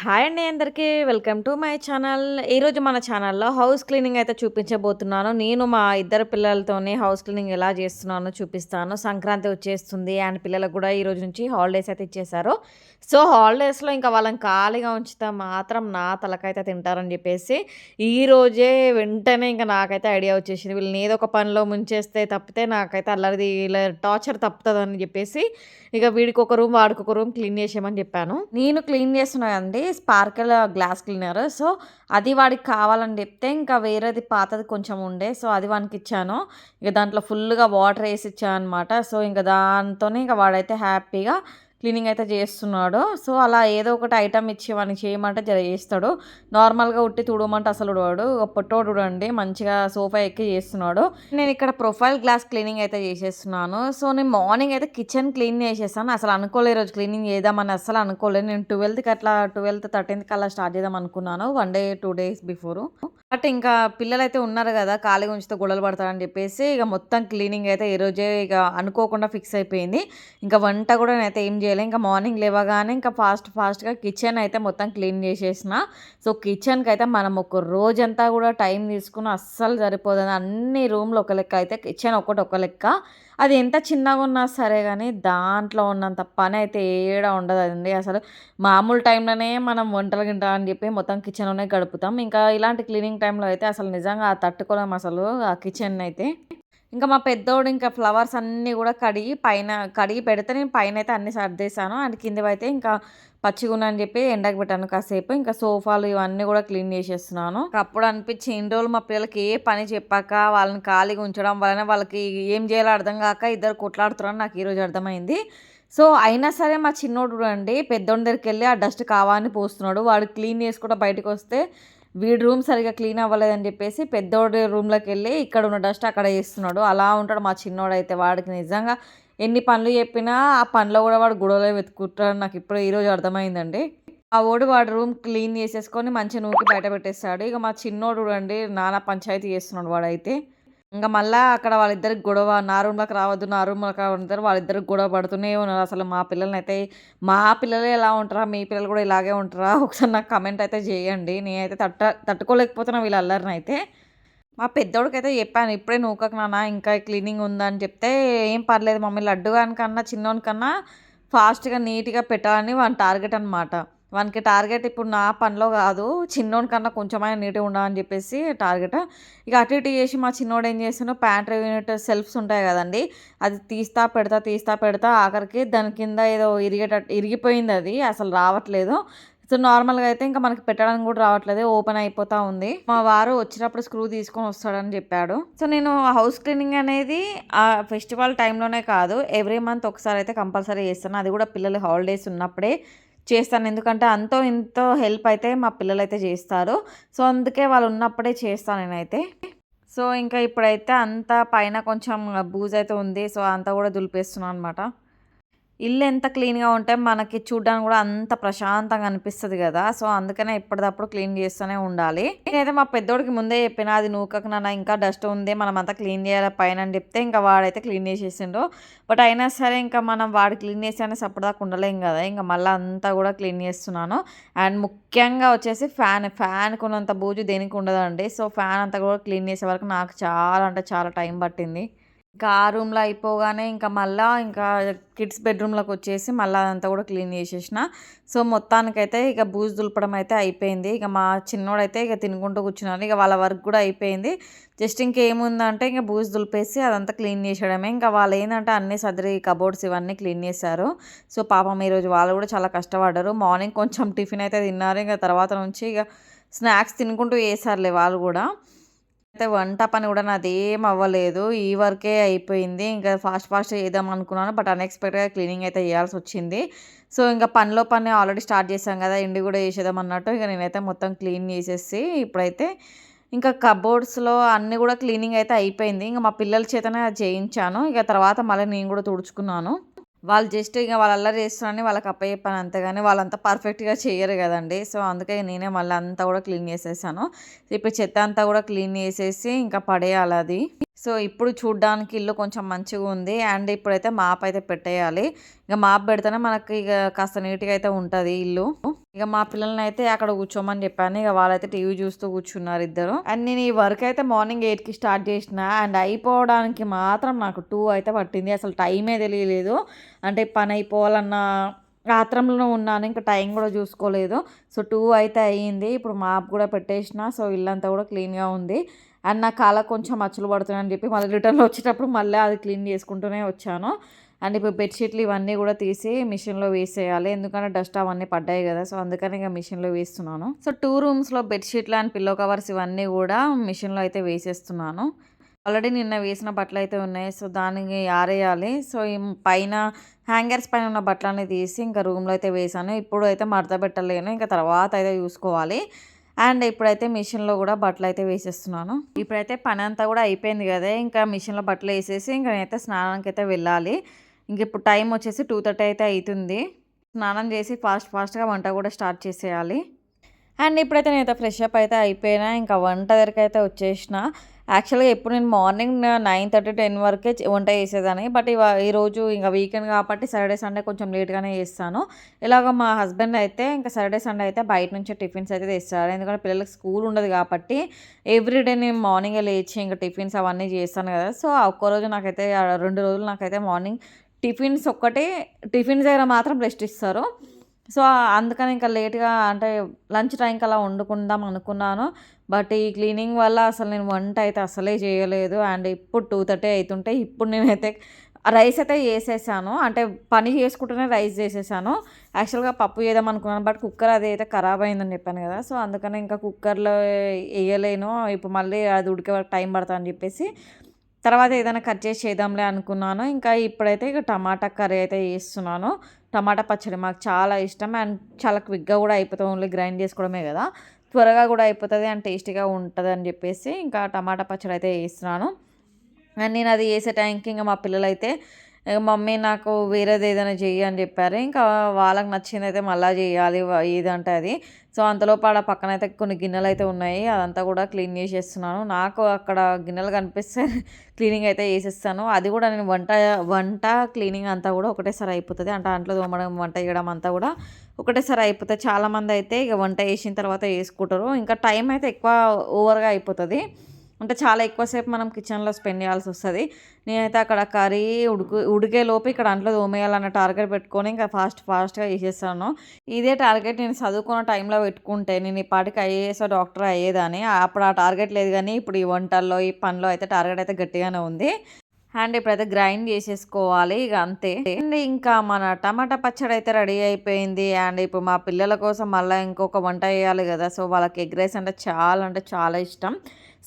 Hi అండి అందరికీ. Welcome to my channel. ఈరోజు మన ఛానల్లో హౌస్ క్లీనింగ్ అయితే చూపించబోతున్నాను. నేను మా ఇద్దరు పిల్లలతోనే హౌస్ క్లీనింగ్ ఎలా చేస్తున్నానో చూపిస్తాను. సంక్రాంతి వచ్చేస్తుంది అండ్ పిల్లలకు కూడా ఈ రోజు నుంచి హాలిడేస్ అయితే ఇచ్చేసారు సో హాలిడేస్లో ఇంకా వాళ్ళని ఖాళీగా ఉంచితే మాత్రం నా తలకైతే తింటారని చెప్పేసి ఈ రోజే వెంటనే ఇంకా నాకైతే ఐడియా వచ్చేసింది. వీళ్ళని ఏదో ఒక పనిలో ముంచేస్తే తప్పితే నాకైతే అల్లరిది ఇలా టార్చర్ తప్పుతుందని చెప్పేసి ఇక వీడికి ఒక రూమ్ వాడికి ఒక రూమ్ క్లీన్ చేసేయమని చెప్పాను. నేను క్లీన్ చేస్తున్నాను అండి స్పార్కిల్ గ్లాస్ క్లీనర్. సో అది వాడికి కావాలని చెప్తే ఇంకా వేరేది పాతది కొంచెం ఉండే. సో అది వానికి ఇచ్చాను ఇక దాంట్లో ఫుల్గా వాటర్ వేసి ఇచ్చాను అనమాట సో ఇంకా దాంతోనే ఇంకా వాడైతే హ్యాపీగా క్లీనింగ్ అయితే చేస్తున్నాడు. సో అలా ఏదో ఒకటి ఐటమ్ ఇచ్చి వాడిని చేయమంటే జర చేస్తాడు. నార్మల్గా ఉట్టి తుడమంటే అసలు వాడు పొట్టోడు చూడండి మంచిగా సోఫా ఎక్కి చేస్తున్నాడు. నేను ఇక్కడ ప్రొఫైల్ గ్లాస్ క్లీనింగ్ అయితే చేసేస్తున్నాను. సో నేను మార్నింగ్ అయితే కిచెన్ క్లీన్ చేసేసాను. అసలు అనుకోలేదు రోజు క్లీనింగ్ చేద్దామని అసలు అనుకోలేదు నేను ట్వెల్త్కి అట్లా ట్వెల్త్ థర్టీన్త్కి అలా స్టార్ట్ చేద్దాం అనుకున్నాను. One day two days before. But ఇంకా పిల్లలు అయితే ఉన్నారు కదా ఖాళీగా ఉంచితే గొడవలు పడతారని చెప్పేసి ఇక మొత్తం క్లీనింగ్ అయితే ఈ రోజే ఇక అనుకోకుండా ఫిక్స్ అయిపోయింది. ఇంకా వంట కూడా నేనైతే ఏం చేయలే ఇంకా మార్నింగ్ లేవగానే ఇంకా ఫాస్ట్ ఫాస్ట్గా కిచెన్ అయితే మొత్తం క్లీన్ చేసేసిన. సో కిచెన్కి అయితే మనం ఒక రోజంతా కూడా టైం తీసుకుని అస్సలు సరిపోతుంది అన్ని రూమ్లు ఒక లెక్క అయితే కిచెన్ ఒకటి ఒక లెక్క. అది ఎంత చిన్నగా ఉన్నా సరే కానీ దాంట్లో ఉన్నంత పని అయితే ఏడ ఉండదండి. అసలు మామూలు టైంలోనే మనం వంటలు గింట అని చెప్పి మొత్తం కిచెన్లోనే గడుపుతాం. ఇంకా ఇలాంటి క్లీనింగ్ టైంలో అయితే అసలు నిజంగా తట్టుకోలేం అసలు ఆ కిచెన్ అయితే. ఇంకా మా పెద్దోడు ఇంకా ఫ్లవర్స్ అన్నీ కూడా కడిగి పైన కడిగి పెడితే నేను పైన అయితే అన్ని సర్దేశాను. అండ్ కింద అయితే ఇంకా పచ్చిగున్నా అని చెప్పి ఎండకు పెట్టాను కాసేపు. ఇంకా సోఫాలు ఇవన్నీ కూడా క్లీన్ చేసేస్తున్నాను. అప్పుడు అనిపించి ఇన్ని రోజులు మా పిల్లలకి ఏ పని చెప్పాక వాళ్ళని ఖాళీగా ఉంచడం వలన వాళ్ళకి ఏం చేయాలో అర్థం కాక ఇద్దరు కొట్లాడుతున్నారని నాకు ఈరోజు అర్థమైంది. సో అయినా సరే మా చిన్నోడు అండి పెద్దోడి దగ్గరికి వెళ్ళి ఆ డస్ట్ కావాలని పోస్తున్నాడు. వాడు క్లీన్ చేసుకుంటూ బయటకు వస్తే వీడి రూమ్ సరిగా క్లీన్ అవ్వలేదని చెప్పేసి పెద్దోడి రూమ్లోకి వెళ్ళి ఇక్కడ ఉన్న డస్ట్ అక్కడ చేస్తున్నాడు అలా ఉంటాడు మా చిన్నోడు అయితే వాడికి నిజంగా ఎన్ని పనులు చెప్పినా ఆ పనిలో కూడా వాడు గొడవలో వెతుకుంటాడు నాకు ఇప్పుడు ఈరోజు అర్థమైందండి. ఆ ఓడి వాడు రూమ్ క్లీన్ చేసేసుకొని మంచిగా నూకి బయట పెట్టేస్తాడు. ఇక మా చిన్నోడు చూడండి నానా పంచాయతీ చేస్తున్నాడు వాడైతే. ఇంకా మళ్ళీ అక్కడ వాళ్ళిద్దరికి గొడవ నా రూమ్లోకి రావద్దు నా రూమ్లోకి రావద్దు వాళ్ళిద్దరికి గొడవ పడుతూనే ఉన్నారు. అసలు మా పిల్లల్ని అయితే మా పిల్లలు ఎలా ఉంటారా? మీ పిల్లలు కూడా ఇలాగే ఉంటారా? ఒకసారి నాకు కమెంట్ అయితే చేయండి. నేనైతే తట్ట తట్టుకోలేకపోతున్నా వీళ్ళ అల్లరిని అయితే మా పెద్దోడికి అయితే చెప్పాను ఇప్పుడే నూకకు నాన్న ఇంకా క్లీనింగ్ ఉందని చెప్తే ఏం పర్లేదు మమ్మీ లడ్డు కన్నా చిన్నోనికన్నా ఫాస్ట్గా నీట్గా పెట్టాలని వాని టార్గెట్ అనమాట వానికి టార్గెట్ ఇప్పుడు నా పనిలో కాదు చిన్నోడి కన్నా కొంచెమైనా నీట్గా ఉండాలని చెప్పేసి టార్గెట్. ఇక అటు ఇటు చేసి మా చిన్నోడు ఏం చేస్తాను ప్యాంట్రీ యూనిట్ సెల్ఫ్స్ ఉంటాయి కదండి అది తీస్తా పెడతా తీస్తా పెడతా ఆఖరికి దాని కింద ఏదో ఇరిగేటట్టు ఇరిగిపోయింది అది అసలు రావట్లేదు. సో నార్మల్గా అయితే ఇంకా మనకి పెట్టడానికి కూడా రావట్లేదు ఓపెన్ అయిపోతూ ఉంది. మా వారు వచ్చినప్పుడు స్క్రూ తీసుకొని వస్తాడని చెప్పాడు. సో నేను హౌస్ క్లీనింగ్ అనేది ఆ ఫెస్టివల్ టైంలోనే కాదు ఎవ్రీ మంత్ ఒకసారి అయితే కంపల్సరీ చేస్తాను అది కూడా పిల్లలు హాలిడేస్ ఉన్నప్పుడే చేస్తాను. ఎందుకంటే అంతో ఇంతో హెల్ప్ అయితే మా పిల్లలు అయితే చేస్తారు. సో అందుకే వాళ్ళు ఉన్నప్పుడే చేస్తాను నేనైతే. సో ఇంకా ఇప్పుడైతే అంతా పైన కొంచెం బూజ్ అయితే ఉంది. సో అంతా కూడా దులిపేస్తున్నాను అనమాట ఇల్లు ఎంత క్లీన్గా ఉంటే మనకి చూడడానికి కూడా అంత ప్రశాంతంగా అనిపిస్తుంది కదా. సో అందుకనే ఎప్పటికప్పుడు క్లీన్ చేస్తూనే ఉండాలి. నేనైతే మా పెద్దోడికి ముందే చెప్పిన అది నూకకు నాన్న ఇంకా డస్ట్ ఉంది మనం అంతా క్లీన్ చేయాలి పైన అని చెప్తే ఇంకా వాడైతే క్లీన్ చేసేసిండు. బట్ అయినా సరే ఇంకా మనం వాడు క్లీన్ చేసి సపోర్ట్ ఉండలేం కదా. ఇంకా మళ్ళీ అంతా కూడా క్లీన్ చేస్తున్నాను. అండ్ ముఖ్యంగా వచ్చేసి ఫ్యాన్ ఫ్యాన్కి ఉన్నంత బూజు దేనికి ఉండదండి. సో ఫ్యాన్ అంతా కూడా క్లీన్ చేసే వరకు నాకు చాలా అంటే చాలా టైం పట్టింది. ఇంకా ఆ రూమ్లో అయిపోగానే ఇంకా మళ్ళీ ఇంకా కిడ్స్ బెడ్రూమ్లోకి వచ్చేసి మళ్ళీ అదంతా కూడా క్లీన్ చేసేసిన. సో మొత్తానికైతే ఇక బూజు దులపడం అయితే అయిపోయింది. ఇక మా చిన్నోడైతే ఇక తినుకుంటూ కూర్చున్నాను ఇక వాళ్ళ వర్క్ కూడా అయిపోయింది. జస్ట్ ఇంకేముందంటే ఇంకా బూజు దులిపేసి అదంతా క్లీన్ చేసేయడమే. ఇంకా వాళ్ళు ఏంటంటే అన్ని సదరి కబోర్డ్స్ ఇవన్నీ క్లీన్ చేశారు. సో పాపం ఈరోజు వాళ్ళు కూడా చాలా కష్టపడ్డారు. మార్నింగ్ కొంచెం టిఫిన్ అయితే తిన్నారు. ఇంకా తర్వాత నుంచి ఇక స్నాక్స్ తినుకుంటూ వేసారులే వాళ్ళు కూడా. అయితే వంట పని కూడా నాది ఏం అవ్వలేదు. ఈ వర్కే అయిపోయింది. ఇంకా ఫాస్ట్ ఫాస్ట్ చేద్దాం అనుకున్నాను. బట్ అన్ఎక్స్పెక్టెడ్గా క్లీనింగ్ అయితే చేయాల్సి వచ్చింది సో ఇంకా పనిలో పని ఆల్రెడీ స్టార్ట్ చేశాం కదా ఇండి కూడా చేసేద్దాం అన్నట్టు. ఇక నేనైతే మొత్తం క్లీన్ చేసేసి ఇప్పుడైతే ఇంకా కబోర్డ్స్లో అన్నీ కూడా క్లీనింగ్ అయితే అయిపోయింది. ఇంకా మా పిల్లల చేతనే చేయించాను. ఇక తర్వాత మళ్ళీ నేను కూడా తుడుచుకున్నాను. వాళ్ళు జస్ట్ ఇక వాళ్ళు అల్లరి చేస్తున్నారని వాళ్ళకి అప్పచెప్పాను అంతేగాని వాళ్ళంతా పర్ఫెక్ట్గా చేయరు కదండి. సో అందుకే నేనే మళ్ళీ అంతా కూడా క్లీన్ చేసేసాను. ఇప్పుడు చెత్త అంతా కూడా క్లీన్ చేసేసి ఇంకా పడేయాలి అది. సో ఇప్పుడు చూడ్డానికి ఇల్లు కొంచెం మంచిగా ఉంది. అండ్ ఇప్పుడైతే మాప్ అయితే పెట్టేయాలి. ఇంకా మాప్ పెడితేనే మనకి ఇక కాస్త నీట్గా అయితే ఉంటుంది ఇల్లు. ఇక మా పిల్లల్ని అయితే అక్కడ కూర్చోమని చెప్పాను. ఇక వాళ్ళైతే టీవీ చూస్తూ కూర్చున్నారు ఇద్దరు. అండ్ నేను ఈ వర్క్ అయితే మార్నింగ్ ఎయిట్కి స్టార్ట్ చేసిన. అండ్ అయిపోవడానికి మాత్రం నాకు టూ అయితే పట్టింది. అసలు టైమే తెలియలేదు. అంటే పని అయిపోవాలన్న రాత్రంలోనే ఉన్నాను. ఇంకా టైం కూడా చూసుకోలేదు. సో టూ అయితే అయ్యింది. ఇప్పుడు మాప్ కూడా పెట్టేసిన. సో ఇల్లంతా కూడా క్లీన్గా ఉంది. అండ్ నా కాళ్ళ కొంచెం మచ్చలు పడుతున్నాయని చెప్పి మళ్ళీ రిటర్న్లో వచ్చేటప్పుడు మళ్ళీ అది క్లీన్ చేసుకుంటూనే వచ్చాను. అండ్ ఇప్పుడు బెడ్షీట్లు ఇవన్నీ కూడా తీసి మిషన్లో వేసేయాలి. ఎందుకంటే డస్ట్ అవన్నీ పడ్డాయి కదా. సో అందుకని ఇంకా మిషన్లో వేస్తున్నాను. సో టూ రూమ్స్లో బెడ్షీట్లు అండ్ పిల్లో కవర్స్ ఇవన్నీ కూడా మిషన్లో అయితే వేసేస్తున్నాను. ఆల్రెడీ నిన్న వేసిన బట్టలు అయితే ఉన్నాయి. సో దానికి ఆరేయాలి. సో ఈ పైన హ్యాంగర్స్ పైన ఉన్న బట్టలన్నీ తీసి ఇంకా రూమ్లో అయితే వేసాను ఇప్పుడు అయితే మడత పెట్టలేను. ఇంకా తర్వాత అయితే చూసుకోవాలి. అండ్ ఇప్పుడైతే మిషన్లో కూడా బట్టలు అయితే వేసేస్తున్నాను. ఇప్పుడైతే పని అంతా కూడా అయిపోయింది కదా. ఇంకా మిషన్లో బట్టలు వేసేసి ఇంకా నేనైతే స్నానానికి అయితే వెళ్ళాలి. ఇంక ఇప్పుడు టైం వచ్చేసి టూ థర్టీ అయితే అవుతుంది స్నానం చేసి ఫాస్ట్ ఫాస్ట్గా వంట కూడా స్టార్ట్ చేసేయాలి. అండ్ ఇప్పుడైతే నేను అయితే ఫ్రెష్ అప్ అయితే అయిపోయినా ఇంకా వంట దగ్గరికి అయితే వచ్చేసిన. యాక్చువల్గా ఎప్పుడు నేను మార్నింగ్ నైన్ థర్టీ టెన్ వరకే వంట చేసేదాన్ని. బట్ ఇవా ఈరోజు ఇంకా వీకెండ్ కాబట్టి సాటర్డే సండే కొంచెం లేట్గానే చేస్తాను. ఇలాగ మా హస్బెండ్ అయితే ఇంకా సాటర్డే సండే అయితే బయట నుంచి టిఫిన్స్ అయితే తెస్తారు. ఎందుకంటే పిల్లలకి స్కూల్ ఉండదు కాబట్టి ఎవ్రీడే నేను మార్నింగే లేచి ఇంకా టిఫిన్స్ అవన్నీ చేస్తాను కదా. సో ఒక్కరోజు నాకైతే రెండు రోజులు నాకైతే మార్నింగ్ టిఫిన్స్ ఒక్కటే టిఫిన్స్ దగ్గర మాత్రం రెస్ట్ ఇస్తారు. సో అందుకని ఇంకా లేట్గా అంటే లంచ్ టైంకి అలా వండుకుందాం అనుకున్నాను. బట్ ఈ క్లీనింగ్ వల్ల అసలు నేను వంట అయితే అసలే చేయలేదు. అండ్ ఇప్పుడు టూ థర్టీ అవుతుంటే ఇప్పుడు నేనైతే రైస్ అయితే వేసేసాను అంటే పని చేసుకుంటూనే రైస్ చేసేసాను. యాక్చువల్గా పప్పు చేద్దాం అనుకున్నాను. బట్ కుక్కర్ అది అయితే ఖరాబ్ అయిందని చెప్పాను కదా. సో అందుకని ఇంకా కుక్కర్లో వేయలేను. ఇప్పుడు మళ్ళీ అది ఉడికే వరకు టైం పడుతుంది అని చెప్పేసి తర్వాత ఏదైనా కట్ చేసి చేద్దాంలే అనుకున్నాను. ఇంకా ఇప్పుడైతే ఇక టమాటా కర్రీ అయితే చేస్తున్నాను. టమాటా పచ్చడి మాకు చాలా ఇష్టం. అండ్ చాలా క్విక్గా కూడా అయిపోతుంది ఓన్లీ గ్రైండ్ చేసుకోవడమే కదా. త్వరగా కూడా అయిపోతుంది అండ్ టేస్టీగా ఉంటుంది అని చెప్పేసి ఇంకా టమాటా పచ్చడి అయితే వేస్తున్నాను అండ్ నేను అది వేసే టైంకి ఇంకా మా పిల్లలైతే మమ్మీ నాకు వేరేది ఏదైనా చెయ్యి అని చెప్పారు. ఇంకా వాళ్ళకి నచ్చింది అయితే మళ్ళీ చేయాలి ఏదంటే అది. సో అంతలోపు ఆడ పక్కన అయితే కొన్ని గిన్నెలు అయితే ఉన్నాయి. అదంతా కూడా క్లీన్ చేసేస్తున్నాను. నాకు అక్కడ గిన్నెలు కనిపిస్తే క్లీనింగ్ అయితే చేసేస్తాను. అది కూడా నేను వంట వంట క్లీనింగ్ అంతా కూడా ఒకటేసారి అయిపోతుంది. అంటే అంట్లో తోమడం వంట చేయడం అంతా కూడా ఒకటేసారి అయిపోతుంది. చాలామంది అయితే ఇక వంట వేసిన తర్వాత వేసుకుంటారు ఇంకా టైం అయితే ఎక్కువ ఓవర్గా అయిపోతుంది. అంటే చాలా ఎక్కువసేపు మనం కిచెన్లో స్పెండ్ చేయాల్సి వస్తుంది. నేనైతే అక్కడ కర్రీ ఉడుకు ఉడికే లోపు ఇక్కడ అంట్లో తోమేయాలన్న టార్గెట్ పెట్టుకొని ఇంకా ఫాస్ట్ ఫాస్ట్గా వేసేస్తాను ఇదే టార్గెట్ నేను చదువుకున్న టైంలో పెట్టుకుంటే నేను ఈ పాటికి ఐఏఎస్ డాక్టర్ అయ్యేదాన్ని. అప్పుడు ఆ టార్గెట్ లేదు కానీ ఇప్పుడు ఈ వంటల్లో ఈ పనిలో అయితే టార్గెట్ అయితే గట్టిగానే ఉంది. అండ్ ఇప్పుడైతే గ్రైండ్ చేసేసుకోవాలి ఇక అంతే. అండ్ ఇంకా మన టమాటా పచ్చడి అయితే రెడీ అయిపోయింది. అండ్ ఇప్పుడు మా పిల్లల కోసం మళ్ళీ ఇంకొక వంట వేయాలి కదా. సో వాళ్ళకి ఎగ్ రైస్ అంటే చాలా అంటే చాలా ఇష్టం.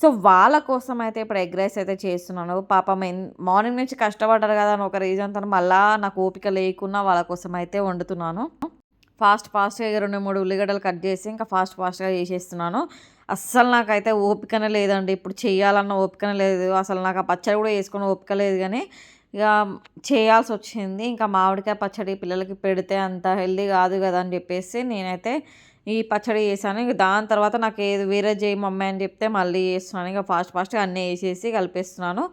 సో వాళ్ళ కోసం అయితే ఇప్పుడు ఎగ్ రైస్ అయితే చేస్తున్నాను. పాపం మార్నింగ్ నుంచి కష్టపడ్డారు కదా అని ఒక రీజన్ తను మళ్ళీ నాకు ఓపిక లేకున్నా వాళ్ళ కోసం అయితే వండుతున్నాను ఫాస్ట్ ఫాస్ట్గా రెండు మూడు ఉల్లిగడ్డలు కట్ చేసి ఇంకా ఫాస్ట్ ఫాస్ట్గా చేసేస్తున్నాను. అస్సలు నాకైతే ఓపికనే లేదండి. ఇప్పుడు చేయాలన్న ఓపికనే లేదు. అసలు నాకు ఆ పచ్చడి కూడా వేసుకుని ఓపిక లేదు కానీ ఇక చేయాల్సి వచ్చింది. ఇంకా మామిడికాయ పచ్చడి పిల్లలకి పెడితే అంత హెల్దీ కాదు కదా అని చెప్పేసి నేనైతే ఈ పచ్చడి చేశాను. ఇంకా దాని తర్వాత నాకు ఏది వేరే చేయి మమ్మీ అని చెప్తే మళ్ళీ చేస్తున్నాను. ఇంకా ఫాస్ట్ ఫాస్ట్గా అన్నీ వేసేసి కలిపేస్తున్నాను.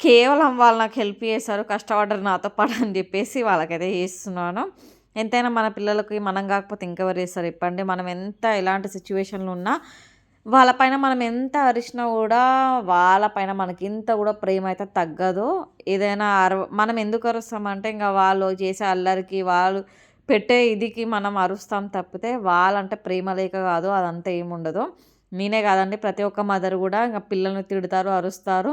కేవలం వాళ్ళు నాకు హెల్ప్ చేశారు కష్టపడ్డారు నాతో పాటు అని చెప్పేసి వాళ్ళకైతే చేస్తున్నాను. ఎంతైనా మన పిల్లలకి మనం కాకపోతే ఇంకెవరు చేస్తారు చెప్పండి. మనం ఎంత ఎలాంటి సిచ్యువేషన్లు ఉన్నా వాళ్ళపైన మనం ఎంత అరిచినా కూడా వాళ్ళపైన మనకి ఇంత కూడా ప్రేమ అయితే తగ్గదు. ఏదైనా అర మనం ఎందుకు అరుస్తామంటే ఇంకా వాళ్ళు చేసే అల్లరికి వాళ్ళు పెట్టే ఇదికి మనం అరుస్తాం తప్పితే వాళ్ళంటే ప్రేమ లేక కాదు అదంతా ఏముండదు. నేనే కాదండి ప్రతి ఒక్క మదర్ కూడా ఇంకా పిల్లల్ని తిడతారు అరుస్తారు.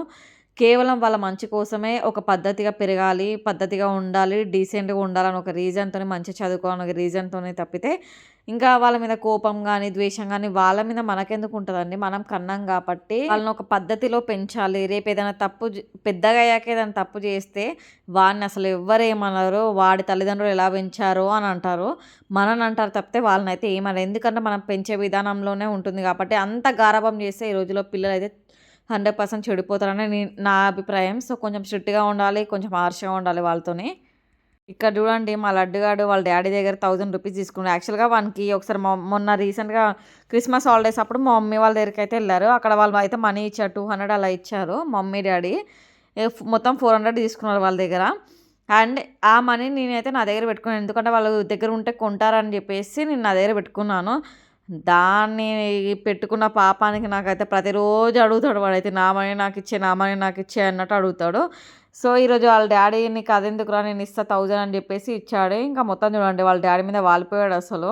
కేవలం వాళ్ళ మంచి కోసమే ఒక పద్ధతిగా పెరగాలి పద్ధతిగా ఉండాలి డీసెంట్గా ఉండాలని ఒక రీజన్తో మంచి చదువుకోవాలని ఒక రీజన్తోనే తప్పితే ఇంకా వాళ్ళ మీద కోపం కానీ ద్వేషం కానీ వాళ్ళ మీద మనకెందుకు ఉంటుందండి? మనం కన్నాం కాబట్టి వాళ్ళని ఒక పద్ధతిలో పెంచాలి. రేపు ఏదైనా తప్పు పెద్దగా అయ్యాక ఏదైనా తప్పు చేస్తే వాడిని అసలు ఎవరేమన్నారు వాడి తల్లిదండ్రులు ఎలా పెంచారో అని అంటారు. మనని అంటారు తప్పితే వాళ్ళని అయితే ఏమన్నారు ఎందుకంటే మనం పెంచే విధానంలోనే ఉంటుంది కాబట్టి అంత గారాభం చేస్తే ఈ రోజులో పిల్లలు అయితే హండ్రెడ్ పర్సెంట్ చెడిపోతారని నా అభిప్రాయం. సో కొంచెం స్ట్రిక్ట్గా ఉండాలి కొంచెం హార్ష్గా ఉండాలి వాళ్ళతోని. ఇక్కడ చూడండి మా లడ్డుగాడు వాళ్ళ డాడీ దగ్గర థౌజండ్ రూపీస్ తీసుకున్నాడు. యాక్చువల్గా వానికి ఒకసారి మొన్న రీసెంట్గా క్రిస్మస్ హాలిడేస్ అప్పుడు మా మమ్మీ వాళ్ళ దగ్గరికి అయితే వెళ్ళారు. అక్కడ వాళ్ళు అయితే మనీ ఇచ్చారు టూ హండ్రెడ్ అలా ఇచ్చారు మమ్మీ డాడీ. మొత్తం ఫోర్ హండ్రెడ్ తీసుకున్నారు వాళ్ళ దగ్గర. అండ్ ఆ మనీ నేనైతే నా దగ్గర పెట్టుకున్నాను. ఎందుకంటే వాళ్ళు దగ్గర ఉంటే కొంటారని చెప్పేసి నేను నా దగ్గర పెట్టుకున్నాను. దాన్ని పెట్టుకున్న పాపానికి నాకైతే ప్రతిరోజు అడుగుతాడు వాడైతే నా మనీ నాకు ఇచ్చే నా మనీ నాకు ఇచ్చే అన్నట్టు అడుగుతాడు. సో ఈరోజు వాళ్ళ డాడీ నీకు అదెందుకు రా నేను ఇస్తా థౌజండ్ అని చెప్పేసి ఇచ్చాడు. ఇంకా మొత్తం చూడండి వాళ్ళ డాడీ మీద వాలిపోయాడు అసలు.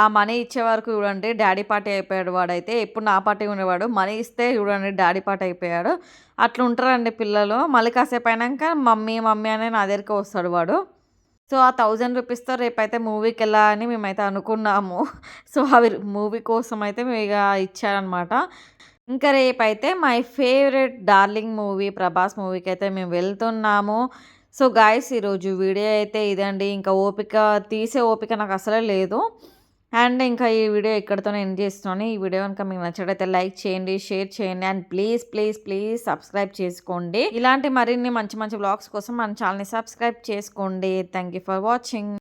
ఆ మనీ ఇచ్చే వరకు చూడండి డాడీ పార్టీ అయిపోయాడు వాడైతే. ఎప్పుడు నా పార్టీ ఉండేవాడు. మనీ ఇస్తే చూడండి డాడీ పార్టీ అయిపోయాడు. అట్లా ఉంటారండి పిల్లలు. మళ్ళీ కాసేపు అయినాక మమ్మీ మమ్మీ అనే నా దగ్గరికి వస్తాడు వాడు. సో ఆ థౌజండ్ రూపీస్తో రేపైతే మూవీకి వెళ్ళాలని మేమైతే అనుకున్నాము. సో అవి మూవీ కోసం అయితే మేము ఇక ఇచ్చారనమాట ఇంకా రేపైతే my favourite darling movie Prabhas మూవీకి అయితే మేము వెళ్తున్నాము. సో గాయస్ ఈరోజు వీడియో అయితే ఇదండి. ఇంకా ఓపిక తీసే ఓపిక నాకు అసలే లేదు. అండ్ ఇంకా ఈ వీడియో ఇక్కడితోనే ఎండ్ చేస్తున్నాను. ఈ వీడియో కనుక మీకు నచ్చినట్లయితే లైక్ చేయండి షేర్ చేయండి. And please please please subscribe చేసుకోండి. ఇలాంటి మరిన్ని మంచి మంచి బ్లాగ్స్ కోసం మన ఛానల్ని సబ్స్క్రైబ్ చేసుకోండి. Thank you for watching.